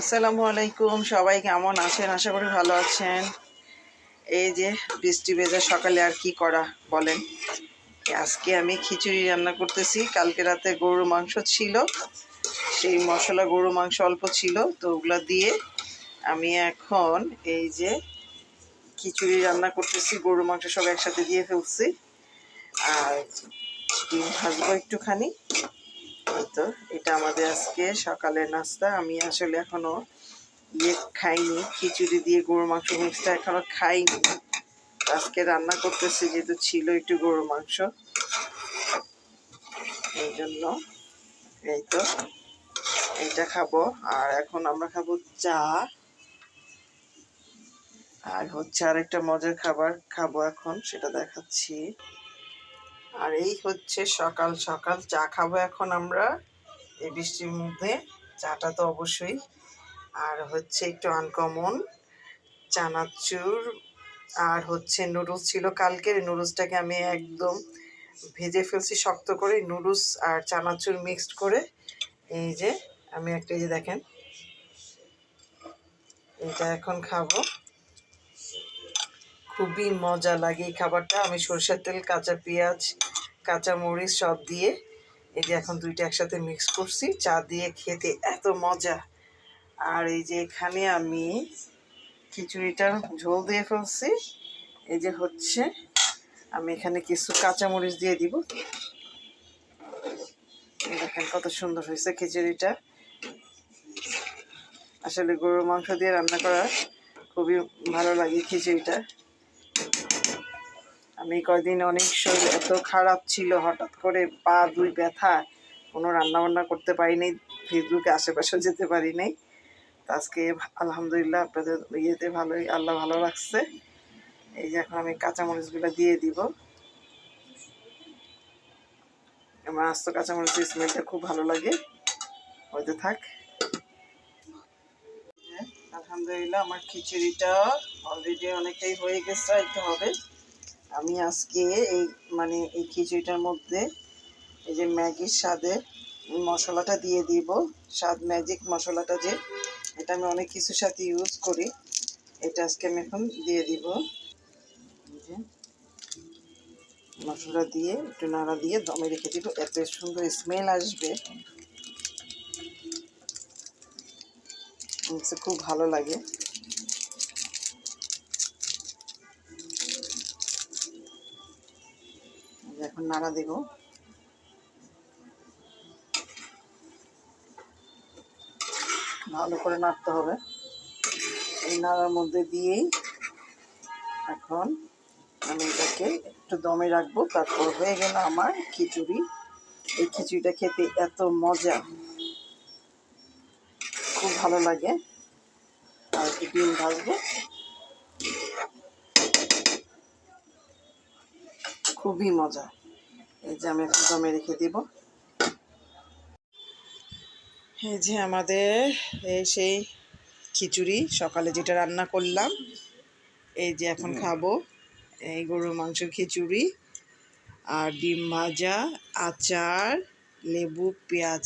আসসালামু আলাইকুম, সবাই কেমন আছেন? আশা করি ভালো আছেন। এই যে বৃষ্টি ভেজা সকালে আর কি করা বলেন? আজকে আমি খিচুড়ি রান্না করতেছি। কালকে রাতে গরুর মাংস ছিল। সেই মশলা গরুর মাংস অল্প ছিল, তো ওগুলো দিয়ে আমি এখন এই যে খিচুড়ি রান্না করতেছি। গরুর মাংস সব একসাথে দিয়ে ফেলছি। আর ডিম ভাজবো একটুখানি। তো এটা আমাদের আজকে সকালের নাস্তা। আমি আসলে এখনও ইয়ে খাইনি। খিচুড়ি দিয়ে গরুর মাংস মিক্সটা এখনও খাইনি। আজকে রান্না করতেছি, যেহেতু ছিল একটু গরুর মাংস। এই জন্য এই তো, এইটা খাব। আর এখন আমরা খাব চা। আর হচ্ছে আরেকটা মজার খাবার খাব এখন, সেটা দেখাচ্ছি। আর এই হচ্ছে সকাল সকাল চা খাব এখন আমরা। এই বৃষ্টির মধ্যে চাটা তো অবশ্যই। আর হচ্ছে একটু আনকমন চানাচুর। আর হচ্ছে নুডলস ছিল কালকের নুডলসটাকে আমি একদম ভেজে ফেলছি শক্ত করে নুডলস আর চানাচুর মিক্সড করে। এই যে, আমি একটা এই যে দেখেন, এটা এখন খাব। খুবই মজা লাগে এই খাবারটা। আমি সরষের তেল, কাঁচা পেঁয়াজ, কাঁচা মরিচ সব দিয়ে এই যে এখন দুইটা একসাথে মিক্স করছি। চা দিয়ে খেতে এত মজা। আর এই যে এখানে আমি খিচুড়িটা ঝোল দিয়ে ফেলছি। এই যে হচ্ছে, আমি এখানে কিছু কাঁচা মরিচ দিয়ে দিব। দেখেন কত সুন্দর হয়েছে খিচুড়িটা। আসলে গরুর মাংস দিয়ে রান্না করা খুবই ভালো লাগে খিচুড়িটা। আমি কয়দিন অনেক শরীর এত খারাপ ছিল, হঠাৎ করে পা দুই ব্যথা, কোনো রান্না বান্না করতে পারিনি, ফেসবুকে আশেপাশেও যেতে পারি নাই আজকে আলহামদুলিল্লাহ আপনাদের ইয়েতে ভালোই, আল্লাহ ভালো রাখছে। এই যে এখন আমি কাঁচামরিচগুলো দিয়ে দিব। আমার আস্ত কাঁচামরিচের স্মেলটা খুব ভালো লাগে। হয়তো থাক। আলহামদুলিল্লাহ আমার খিচুড়িটা অলরেডি অনেকটাই হয়ে গেছে, একটু হবে। আমি আজকে এই মানে এই খিচুড়িটার মধ্যে এই যে ম্যাগির স্বাদে মশলাটা দিয়ে দিব। স্বাদ ম্যাজিক মশলাটা যে, এটা আমি অনেক কিছুর সাথে ইউজ করি। এটা আজকে আমি এখন দিয়ে দিব। মশলা দিয়ে একটু নাড়া দিয়ে দমে রেখে দিব। এত সুন্দর স্মেল আসবে। খুব ভালো লাগে। এখন নাড়া দেব। ভালো করে নাড়তে হবে। এই নাড়ার মধ্যে দিয়েই এখন আমি এটাকে একটু দমে রাখব। তারপর হয়ে গেল আমার খিচুড়ি। এই খিচুড়িটা খেতে এত মজা। খুব ভালো লাগে। আর একটু ডিম ভাজবো। খুবই মজা। এই যে আমি এখন দমে রেখে দিব। এই যে আমাদের এই সেই খিচুড়ি সকালে যেটা রান্না করলাম এই যে এখন খাব। এই গরুর মাংসের খিচুড়ি আর ডিম ভাজা আচার লেবু পেঁয়াজ।